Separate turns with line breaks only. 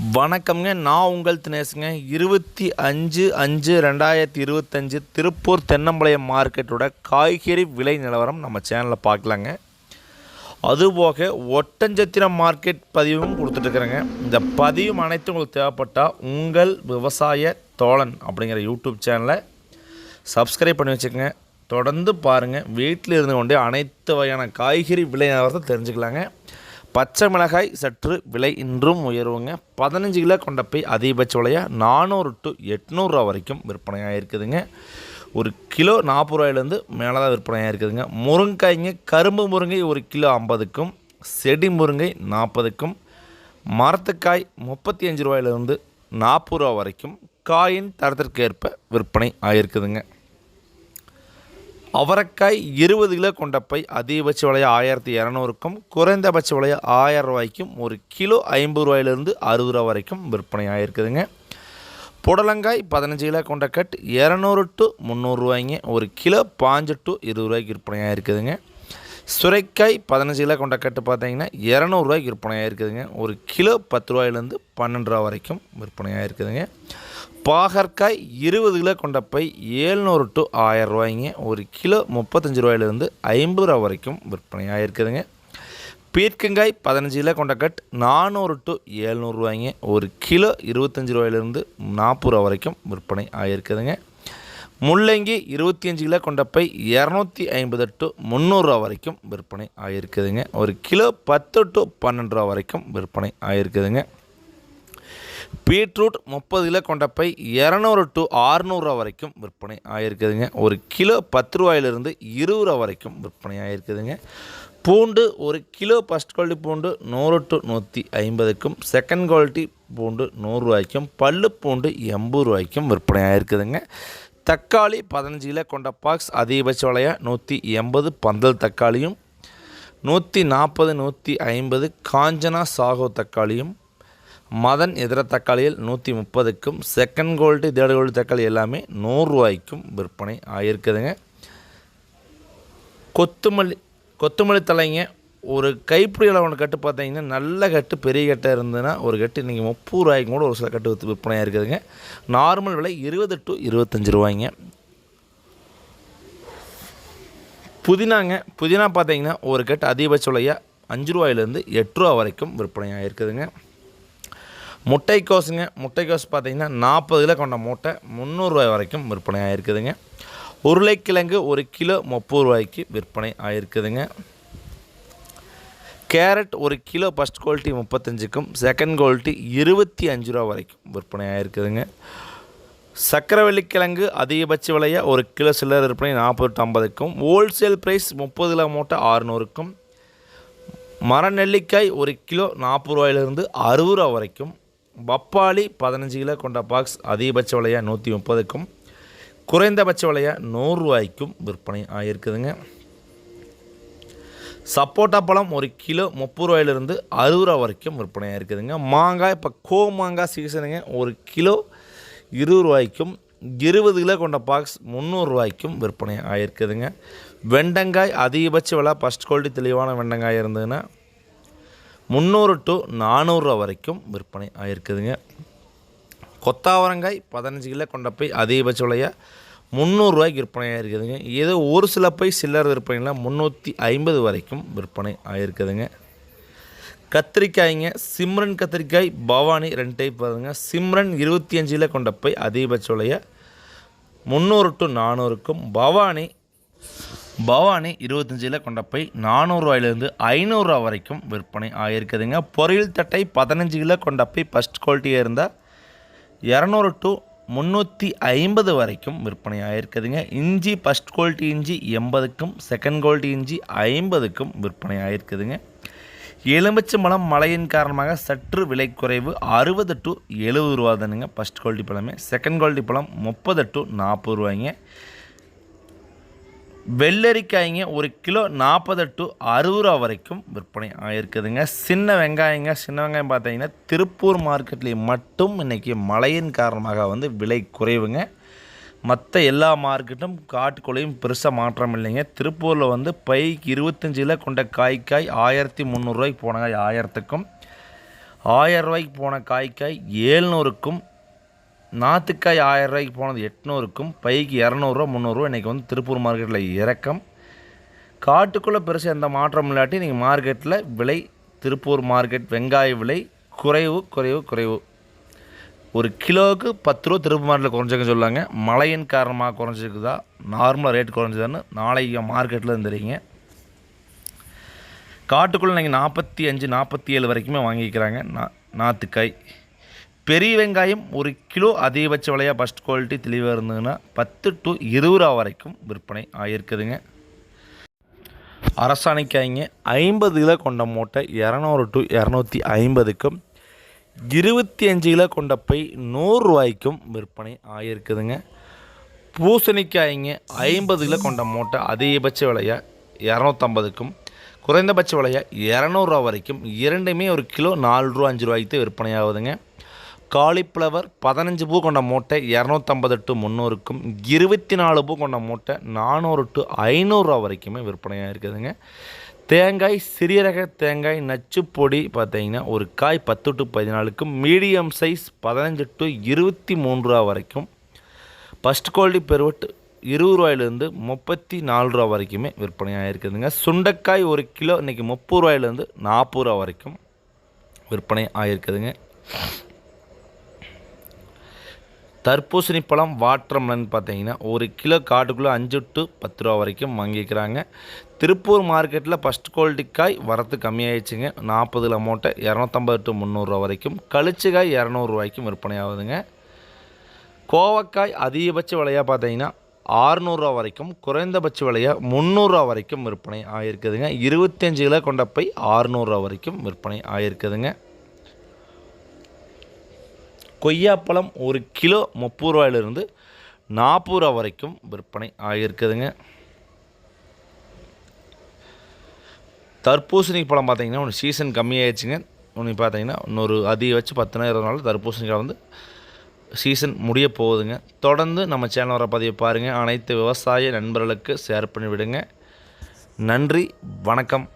வணக்கம்ங்க. நான் உங்கள் தினேஷுங்க இருபத்தி அஞ்சு அஞ்சு ரெண்டாயிரத்தி இருபத்தஞ்சு திருப்பூர் தென்னம்பாளையம் மார்க்கெட்டோட காய்கறி விலை நிலவரம் நம்ம சேனலில் பார்க்கலாங்க. அதுபோக ஒட்டஞ்சத்திரம் மார்க்கெட் பதிவும் கொடுத்துட்ருக்குறேங்க இந்த பதிவும் அனைத்தும் உங்களுக்கு தேவைப்பட்டால் உங்கள் விவசாய தோழன் அப்படிங்கிற யூடியூப் சேனலை சப்ஸ்கிரைப் பண்ணி வச்சுக்கோங்க. தொடர்ந்து பாருங்கள் வீட்டில் இருந்து கொண்டே அனைத்து வகையான காய்கறி விலை நிலவரத்தை தெரிஞ்சுக்கலாங்க. பச்சை மிளகாய் சற்று விலை இன்றும் உயர்வுங்க பதினஞ்சு கிலோ கொண்ட போய் அதிகபட்ச விலையாக நானூறு டு எட்நூறுரூவா வரைக்கும் விற்பனையாக இருக்குதுங்க. ஒரு கிலோ நாற்பது ரூபாயிலேருந்து மேலே தான் விற்பனையாக இருக்குதுங்க. முருங்கைங்க கரும்பு முருங்கை ஒரு கிலோ ஐம்பதுக்கும் செடி முருங்கை நாற்பதுக்கும் மரத்துக்காய் முப்பத்தி அஞ்சு ரூபாயிலேருந்து நாற்பது ரூபா வரைக்கும் காயின் தரத்திற்கேற்ப விற்பனை ஆகிருக்குதுங்க அவரைக்காய் இருபது கிலோ கொண்ட பை அதிகபட்ச விலையை ஆயிரத்தி இரநூறுக்கும் குறைந்தபட்ச விலையை ஆயிரம் ரூபாய்க்கும் ஒரு கிலோ ஐம்பது ரூபாயிலிருந்து அறுபது ரூபா வரைக்கும் விற்பனை ஆகிருக்குதுங்க புடலங்காய் பதினஞ்சு கிலோ கொண்ட கட் இரநூறு டு முந்நூறுரூவாய்ங்க ஒரு கிலோ பாஞ்சு டு இருபது ரூபாய்க்கு விற்பனை ஆகிருக்குதுங்க சுரைக்காய் பதினஞ்சு கிலோ கொண்ட கட்டு பார்த்தீங்கன்னா இரநூறுவாய்க்கு விற்பனை ஆகிருக்குதுங்க ஒரு கிலோ பத்து ரூபாயிலேருந்து பன்னெண்டு ரூபா வரைக்கும் விற்பனை ஆகிருக்குதுங்க பாகற்காய் இருபது கிலோ கொண்ட பை ஏழ்நூறு டு ஆயிரம் ரூபாய்ங்க. ஒரு கிலோ முப்பத்தஞ்சு ரூபாயிலிருந்து ஐம்பது ரூபா வரைக்கும் விற்பனை ஆகிருக்குதுங்க பீர்க்கங்காய் பதினஞ்சு கிலோ கொண்ட கட் நானூறு டு ஏழ்நூறுவாய்ங்க ஒரு கிலோ இருபத்தஞ்சி ரூபாயிலிருந்து நாற்பது ரூபா வரைக்கும் விற்பனை ஆகிருக்குதுங்க முள்ளங்கி இருபத்தி அஞ்சு கிலோ கொண்ட பை இரநூத்தி ஐம்பது டு முந்நூறுரூவா வரைக்கும் விற்பனை ஆகிருக்குதுங்க ஒரு கிலோ பத்து டு பன்னெண்டு ரூபா வரைக்கும் விற்பனை ஆகிருக்குதுங்க பீட்ரூட் முப்பது கிலோ கொண்ட பை இரநூறு டு ஆறுநூறுவா வரைக்கும் விற்பனை ஆகிருக்குதுங்க ஒரு கிலோ பத்து ரூபாயிலிருந்து இருபது ரூபா வரைக்கும் விற்பனை ஆகிருக்குதுங்க பூண்டு ஒரு கிலோ ஃபஸ்ட் குவாலிட்டி பூண்டு நூறு டு நூற்றி ஐம்பதுக்கும் செகண்ட் குவாலிட்டி பூண்டு நூறுரூவாய்க்கும் பல்லு பூண்டு எண்பது ரூபாய்க்கும் விற்பனை ஆகிருக்குதுங்க தக்காளி பதினஞ்சு கிலோ கொண்ட பாக்ஸ் அதிகபட்ச விலையாக நூற்றி எண்பது பந்தல் தக்காளியும் நூற்றி நாற்பது நூற்றி ஐம்பது காஞ்சனா சாகோ தக்காளியும் மதன் இதர தக்காளியில் நூற்றி முப்பதுக்கும் செகண்ட் குவாலிட்டி தேர்ட் குவாலிட்டி தக்காளி எல்லாமே நூறுரூவாய்க்கும் விற்பனை ஆகிருக்குதுங்க கொத்துமல்லி கொத்தமல்லி தலைங்க ஒரு கைப்பிடி அளவான கட்டு பார்த்தீங்கன்னா நல்ல கட்டு பெரிய கட்டாக இருந்ததுன்னா ஒரு கட்டு நீங்கள் முப்பது ரூபாய்க்கு கூட ஒரு சில கட்டு வித்து விற்பனையாக இருக்குதுங்க நார்மல் விலை இருபது டு இருபத்தஞ்சி ரூபாய்ங்க. புதினாங்க புதினா பார்த்தீங்கன்னா ஒரு கட்டு அதிகபட்ச விலையாக அஞ்சு ரூபாயிலேருந்து எட்டு ரூபா வரைக்கும் விற்பனையாக இருக்குதுங்க முட்டைக்கோஸுங்க. முட்டைக்கோஸ் பார்த்தீங்கன்னா நாற்பது கிலோ கொண்ட மூட்டை முந்நூறுரூவாய் வரைக்கும் விற்பனை ஆகிருக்குதுங்க உருளைக்கிழங்கு ஒரு கிலோ முப்பது ரூபாய்க்கு விற்பனை ஆகிருக்குதுங்க கேரட் ஒரு கிலோ ஃபஸ்ட் குவாலிட்டி முப்பத்தஞ்சுக்கும் செகண்ட் குவாலிட்டி இருபத்தி அஞ்சு ரூபா வரைக்கும் விற்பனை ஆகிருக்குதுங்க சக்கரவள்ளிக்கிழங்கு அதிகபட்ச விலையாக ஒரு கிலோ சில்லர் விற்பனை நாற்பது டு ஐம்பதுக்கும் ஹோல்சேல் ப்ரைஸ் முப்பது கிலோ மூட்டை ஆறுநூறுக்கும் மர நெல்லிக்காய் ஒரு கிலோ நாற்பது ரூபாயிலிருந்து அறுபது ரூபா வரைக்கும் பப்பாளி பதினஞ்சு கிலோ கொண்ட பாக்ஸ் அதிகபட்ச விலையாக நூற்றி முப்பதுக்கும் குறைந்தபட்ச விலையாக நூறுரூவாய்க்கும் விற்பனை ஆகியிருக்குதுங்க. சப்போட்டா பழம் ஒரு கிலோ முப்பது ரூபாயிலிருந்து அறுபது ரூபா வரைக்கும் விற்பனையாக இருக்குதுங்க மாங்காய் இப்போ கோ மாங்காய் சீசனுங்க ஒரு கிலோ இருபது ரூபாய்க்கும் இருபது கிலோ கொண்ட பாக்ஸ் முந்நூறுரூவாய்க்கும் விற்பனை ஆகிருக்குதுங்க வெண்டங்காய் அதிகபட்ச விலை ஃபஸ்ட் குவாலிட்டி தெளிவான வெண்டங்காய் இருந்ததுன்னா முந்நூறு டு நானூறுரூவா வரைக்கும் விற்பனை ஆகிருக்குதுங்க கொத்தாவரங்காய் பதினஞ்சு கிலோ கொண்ட போய் அதிகபட்ச விலையாக முந்நூறுரூவாய்க்கு விற்பனை ஆகிருக்குதுங்க ஏதோ ஒரு சில பை சில்லர் விற்பனையில் முந்நூற்றி ஐம்பது வரைக்கும் விற்பனை ஆகிருக்குதுங்க கத்திரிக்காய்ங்க சிம்ரன் கத்திரிக்காய் பவானி ரெண்டு டைப் வருதுங்க. சிம்ரன் இருபத்தி அஞ்சு கிலோ கொண்ட போய் அதிகபட்ச விலையாக முந்நூறு டு நானூறுக்கும் பவானி பவானி இருபத்தஞ்சில் கொண்ட போய் நானூறுரூவாயிலேருந்து ஐநூறுரூவா வரைக்கும் விற்பனை ஆகியிருக்குதுங்க பொரியல் தட்டை பதினஞ்சு கிலோ கொண்ட போய் ஃபஸ்ட் குவாலிட்டியாக இருந்தால் இரநூறு டு முந்நூற்றி ஐம்பது வரைக்கும் விற்பனை ஆகியிருக்குதுங்க இஞ்சி ஃபஸ்ட் குவாலிட்டி இஞ்சி எண்பதுக்கும் செகண்ட் குவாலிட்டி இஞ்சி ஐம்பதுக்கும் விற்பனை ஆகிருக்குதுங்க எலுமிச்சம்பழம் மழையின் காரணமாக சற்று விலை குறைவு அறுபது டு எழுபது ரூபா தானுங்க ஃபஸ்ட் குவாலிட்டி பழமே. செகண்ட் குவாலிட்டி பழம் முப்பது டு நாற்பது ரூபாய்ங்க. வெள்ளரிக்காய்ங்க ஒரு கிலோ நாற்பது டு அறுபது ரூபா வரைக்கும் விற்பனை ஆகிருக்குதுங்க சின்ன வெங்காயங்க சின்ன வெங்காயம் பார்த்தீங்கன்னா திருப்பூர் மார்க்கெட்லேயும் மட்டும் இன்றைக்கி மழையின் காரணமாக வந்து விலை குறைவுங்க. மற்ற எல்லா மார்க்கெட்டும் காட்டுக்குள்ளேயும் பெருசாக மாற்றம் இல்லைங்க. திருப்பூரில் வந்து பைக்கு இருபத்தஞ்சில் கொண்ட காய்க்காய் ஆயிரத்தி முந்நூறுரூவாய்க்கு போன காய் ஆயிரத்துக்கும். ஆயிரம் ரூபாய்க்கு போன காய்க்காய் ஏழ்நூறுக்கும் நாற்றுக்காய் ஆயிரம் ரூபாய்க்கு போனது எட்நூறுக்கும் பைக்கு இரநூறுவா முந்நூறுரூவா இன்றைக்கி வந்து திருப்பூர் மார்க்கெட்டில் இறக்கம் காட்டுக்குள்ளே பெருசாக எந்த மாற்றம் இல்லாட்டி நீங்கள் மார்க்கெட்டில் விலை திருப்பூர் மார்க்கெட் வெங்காய விலை குறைவு குறைவு குறைவு. ஒரு கிலோவுக்கு பத்து ரூபா திருப்பூர் மார்க்கெட்டில் குறைஞ்சிருக்குன்னு சொல்லுவாங்க மழையின் காரணமாக குறைஞ்சிருக்குதா? நார்மலாக ரேட் குறைஞ்சதான்னு நாளைக்கு மார்க்கெட்டில் தெரியுங்க. காட்டுக்குள்ளே நீங்கள் நாற்பத்தி அஞ்சு நாற்பத்தி ஏழு வரைக்குமே வாங்கிக்கிறாங்க நா நாற்றுக்காய் பெரிய வெங்காயம் ஒரு கிலோ அதிகபட்ச விலையாக ஃபஸ்ட் குவாலிட்டி தெளிவாக இருந்ததுன்னா பத்து டு இருபது ரூபா வரைக்கும் விற்பனை ஆகியிருக்குதுங்க அரசாணிக்காய்ங்க ஐம்பது கிலோ கொண்ட மூட்டை இரநூறு டு இரநூத்தி ஐம்பதுக்கும் இருபத்தி அஞ்சு கிலோ கொண்ட பை நூறுரூவாய்க்கும் விற்பனை ஆகியிருக்குதுங்க பூசணிக்காய்ங்க ஐம்பது கிலோ கொண்ட மூட்டை அதிகபட்ச விலையாக இரநூத்தம்பதுக்கும் குறைந்தபட்ச விலையாக இரநூறுவா வரைக்கும் இரண்டுமே ஒரு கிலோ நாலு ரூபா அஞ்சு ரூபாய்க்கு விற்பனை ஆகுதுங்க காலிஃப்ளவர் பதினஞ்சு பூ கொண்ட மூட்டை இரநூத்தம்பது டு முந்நூறுக்கும் இருபத்தி நாலு பூ கொண்ட மூட்டை நானூறு டு ஐநூறுரூவா வரைக்குமே விற்பனையாக இருக்குதுங்க. தேங்காய் சிறிய ரக தேங்காய் நச்சு பொடி பார்த்தீங்கன்னா ஒரு காய் பத்து டு பதினாலுக்கும் மீடியம் சைஸ் பதினஞ்சு டு இருபத்தி மூன்று ரூபா வரைக்கும். ஃபஸ்ட் குவாலிட்டி பெருவட்டு இருபது ரூபாயிலேருந்து முப்பத்தி நாலு ரூபா வரைக்குமே விற்பனையாக இருக்குதுங்க. சுண்டைக்காய் ஒரு கிலோ இன்றைக்கி முப்பது ரூபாயிலேருந்து நாற்பது ரூபா வரைக்கும் விற்பனை ஆகிருக்குதுங்க தர்பூசணி பழம் வாட்டர்மெலன் பார்த்தீங்கன்னா ஒரு கிலோ காட்டுக்குள்ளே அஞ்சு டு பத்து ரூபா வரைக்கும் வாங்கிக்கிறாங்க. திருப்பூர் மார்க்கெட்டில் ஃபஸ்ட் குவாலிட்டி காய் வரத்து கம்மியாயிடுச்சுங்க. நாற்பதுல மூட்டை இரநூத்தம்பது டு முந்நூறுரூவா வரைக்கும். கழிச்சுக்காய் இரநூறுவாய்க்கும் விற்பனை ஆகுதுங்க. கோவக்காய் அதிகபட்ச விலையாக பார்த்தீங்கன்னா ஆறுநூறுவா வரைக்கும் குறைந்தபட்ச விலையாக முந்நூறுரூவா வரைக்கும் விற்பனை ஆகிருக்குதுங்க இருபத்தஞ்சு கிலோ கொண்ட போய் ஆறுநூறுவா வரைக்கும் விற்பனை ஆகிருக்குதுங்க கொய்யாப்பழம் ஒரு கிலோ முப்பது ரூபாயிலிருந்து நாற்பது ரூபா வரைக்கும் விற்பனை ஆகியிருக்குதுங்க. தர்பூசணி பழம் பார்த்தீங்கன்னா ஒன்று சீசன் கம்மியாயிடுச்சுங்க. ஒன்று பார்த்தீங்கன்னா இன்னொரு அதிக வச்சு பத்து இருபது நாள் தர்பூசணிக்காய் வந்து சீசன் முடிய போகுதுங்க. தொடர்ந்து நம்ம சேனல் வர பதிவை பாருங்கள் அனைத்து விவசாய நண்பர்களுக்கு ஷேர் பண்ணி விடுங்க நன்றி வணக்கம்.